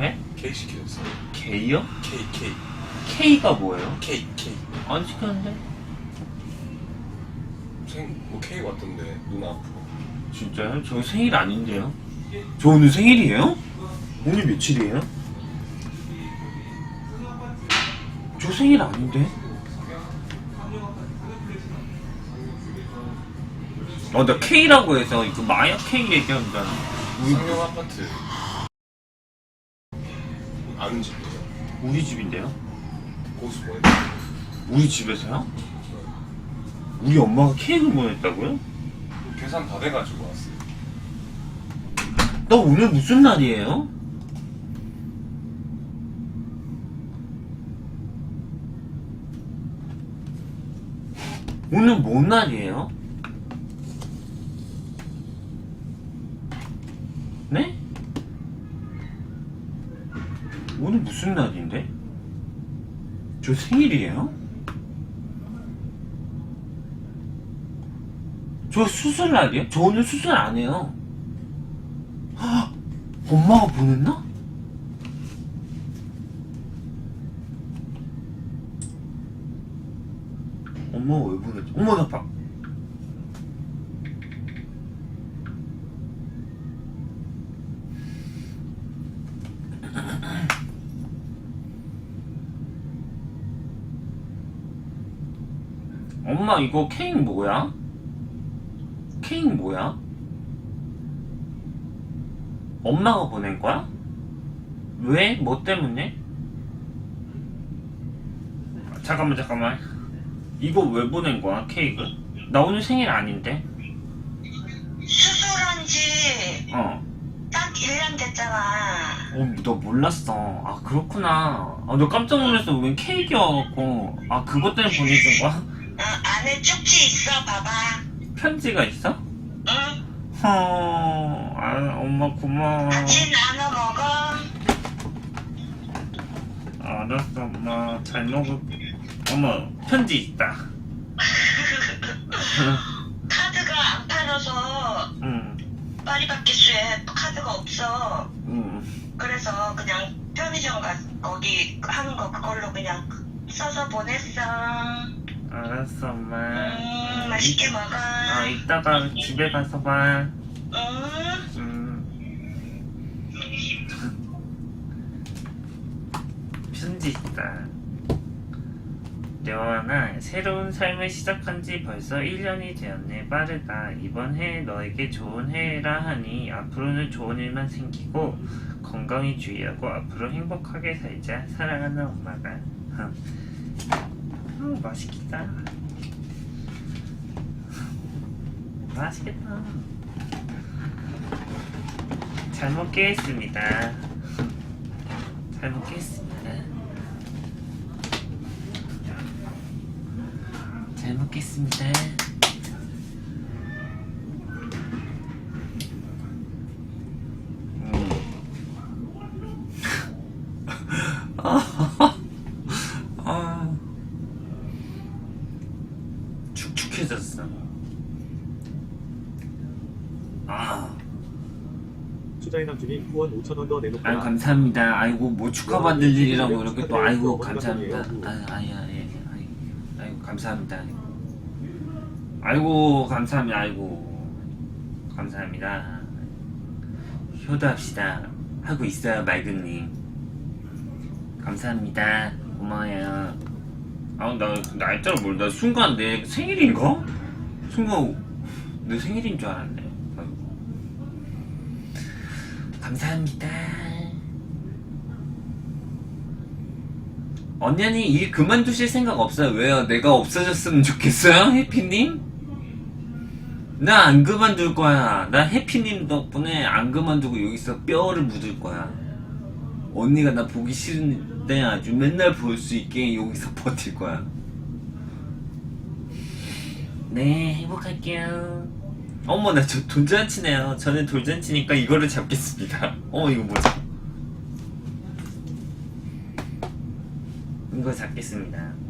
에? K 시키셨어요. K요? K K K가 뭐예요? K K. 안 시켰는데? 생뭐 K 왔던데 누나 앞으로. 진짜요? 저 생일 아닌데요? 저 오늘 생일이에요? 오늘 며칠이에요? 저 생일 아닌데? 어, 나 K라고 해서 이거 마야 K 얘기한다. 우리, 상용 아파트. 아는 집이에요. 우리 집인데요? 고수 보내. 우리 집에서요? 우리 엄마가 케이크를 보냈다고요? 계산 다 돼가지고 왔어요. 나 오늘 무슨 날이에요? 오늘 뭔 날이에요? 네? 오늘 무슨 날인데? 저 생일이에요? 저 수술 날이에요? 저 오늘 수술 안 해요. 헉, 엄마가 보냈나? 엄마가 왜 보냈지? 어머 나 봐. 엄마 이거 케이크 뭐야? 케이크 뭐야? 엄마가 보낸 거야? 왜? 뭐 때문에? 잠깐만 잠깐만 이거 왜 보낸 거야 케이크? 나 오늘 생일 아닌데 수술한 지딱 어. 1년 됐잖아. 어, 너 몰랐어. 아, 그렇구나. 아, 너 깜짝 놀랐어. 웬 케이크여갖고. 아, 그것 때문에 보내준 거야? 어, 안에 쪽지 있어, 봐봐. 편지가 있어? 응? 어, 아, 엄마 고마워. 같이 나눠 먹어. 알았어, 엄마. 잘 먹을. 어머, 편지 있다. 카드가 안 팔아서 응, 파리바퀴수에 카드가 없어. 응. 그래서 그냥 편의점 가 거기 하는 거 그걸로 그냥 써서 보냈어. 알았어, 엄마. 음, 맛있게 먹어. 아, 이따가 집에 가서 봐. 응? 음. 편지 있다. 여하나 새로운 삶을 시작한 지 벌써 1년이 되었네. 빠르다. 이번 해 너에게 좋은 해라 하니 앞으로는 좋은 일만 생기고 건강히 주의하고 앞으로 행복하게 살자. 사랑하는 엄마가. 음, 맛있겠다. 맛있겠다. 잘 먹겠습니다. 잘 먹겠습니다. 잘 먹겠습니다. 아, 축축해졌어. 아. 투자의 남준이 후원 5천 원 더 내놓고 아유 감사합니다. 아이고 뭐 축하받을 일이라고 이렇게 또 아이고 감사합니다. 아유 아유 아이고 감사합니다. 아이고 감사합니다. 아이고 감사합니다. 효도합시다. 하고 있어요 말근님. 감사합니다. 고마워요. 아나 날짜를 몰라. 순간 내 생일인가? 순간 내 생일인 줄 알았네. 감사합니다. 언년이 일 그만두실 생각 없어요? 왜요? 내가 없어졌으면 좋겠어요? 해피님? 나 안 그만둘 거야. 나 해피님 덕분에 안 그만두고 여기서 뼈를 묻을 거야. 언니가 나 보기 싫은데 아주 맨날 볼 수 있게 여기서 버틸 거야. 네, 행복할게요. 어머, 나 저 돌잔치네요. 저는 돌잔치니까 이거를 잡겠습니다. 어, 이거 뭐지? 이거 잡겠습니다.